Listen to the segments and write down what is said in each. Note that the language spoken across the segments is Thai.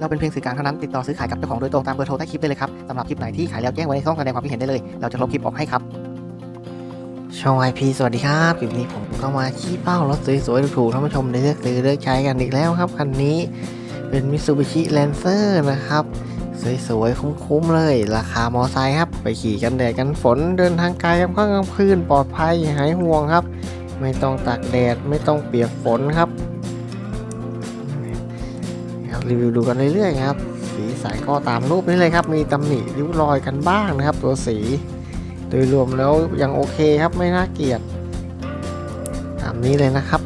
เราเป็นเพียงสื่อกลางเท่านั้นติดต่อซื้อขายกับเจ้าของโดยตรงตามเบอร์โทรใต้คลิปได้เลยครับสำหรับคลิปไหนที่ขายแล้วแจ้งไว้ในช่องแสดงความคิดเห็นได้เลย เราจะลบคลิปออกให้ครับช่อง IP สวัสดีครับคลิปนี้ผมก็มาชี้เป้ารถสวยๆถูกๆท่านผู้ชมได้เลือกซื้อเลือกใช้กันอีกแล้วครับคันนี้เป็น Mitsubishi Lancer นะครับสวยๆ คุ้มๆ เลย ราคามอไซค์ครับ ไปขี่กันแดดกันฝนเดินทางไกลครับข้างกลางคืนปลอดภัยหายห่วงครับ ไม่ต้องตากแดดไม่ต้องเปียกฝนครับ รีวิวดูกันเรื่อยๆครับ สีสันก็ตามรูปนี้เลยครับ มีตำหนิริ้วรอยกันบ้างนะครับ ตัวสี โดยรวมแล้วยังโอเคครับไม่น่าเกลียดตามนี้เลยนะครับ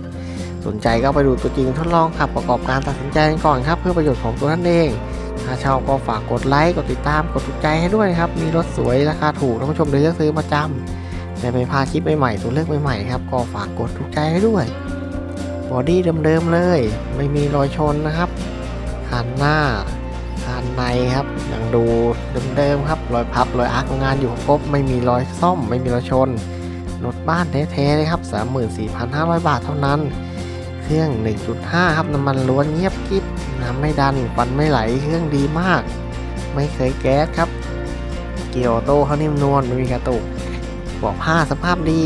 สนใจก็ไปดูตัวจริงทดลองขับประกอบการตัดสินใจกันก่อนครับ เพื่อประโยชน์ของตัวท่านเอง ถ้าชอบก็ฝากกดไลค์กดติดตามกดถูกใจให้ด้วยครับ มีรถสวยราคาถูกท่านผู้ชมได้เลือกซื้อประจำแต่ไม่พลาดคลิปใหม่ๆตัวเลือกใหม่ๆครับก็ฝากกดถูกใจให้ด้วยบอดี้เดิมๆเลย ไม่มีรอยชนนะครับ คันหน้าคันในครับยังดูเดิมๆครับรอยพับรอยอาร์คของานอยู่ครบไม่มีรอยซ่อม ไม่มีรอยชนรถบ้านแท้ๆเลยครับ 34,500 บาทเท่านั้น เครื่อง 1.5 ครับน้ำมันล้วนเงียบกิ๊บน้ำไม่ดันควันไม่ไหลเครื่องดีมาก ไม่เคยแก๊สครับ เกียวโตเขานิ่มนวลไม่มีกระตุกบอกผ้าสภาพดี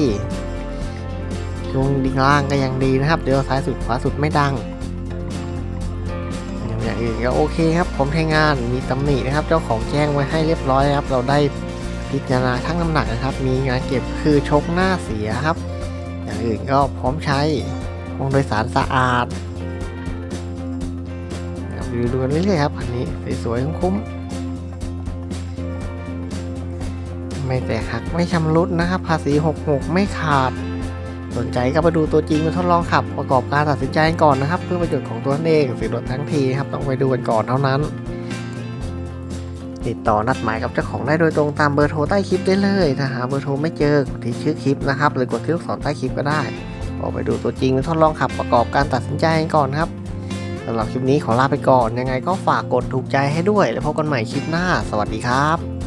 ช่วงดิ่งล่างก็ยังดีนะครับ เดี๋ยวซ้ายสุดขวาสุดไม่ดัง อย่างอื่นก็โอเคครับผมใช้งานมีตำหนินะครับ เจ้าของแจ้งไว้ให้เรียบร้อยครับ เราได้พิจารณาทั้งน้ำหนักนะครับ มีงานเก็บคือชกหน้าเสียครับ อย่างอื่นก็พร้อมใช้ห้องโดยสารสะอาดครับดูดูกันเรื่อยๆครับอันนี้สวยๆคุ้มๆไม่แตกหักไม่ชำรุดนะครับ ภาษี 66 ไม่ขาด สนใจก็ไปดูตัวจริงมาทดลองขับประกอบการตัดสินใจก่อนนะครับ เพื่อประโยชน์ของตัวเองซื้อรถทั้งทีครับต้องไปดูกันก่อนเท่านั้น ติดต่อนัดหมายกับเจ้าของได้โดยตรงตามเบอร์โทรใต้คลิปได้เลยถ้าหาเบอร์โทรไม่เจอกดที่ชื่อคลิปนะครับหรือกดที่ลูกศรใต้คลิปก็ได้ออกไปดูตัวจริงทดลองขับประกอบการตัดสินใจก่อนครับสำหรับคลิปนี้ขอลาไปก่อนยังไงก็ฝากกดถูกใจให้ด้วย แล้วพบกันใหม่คลิปหน้า สวัสดีครับ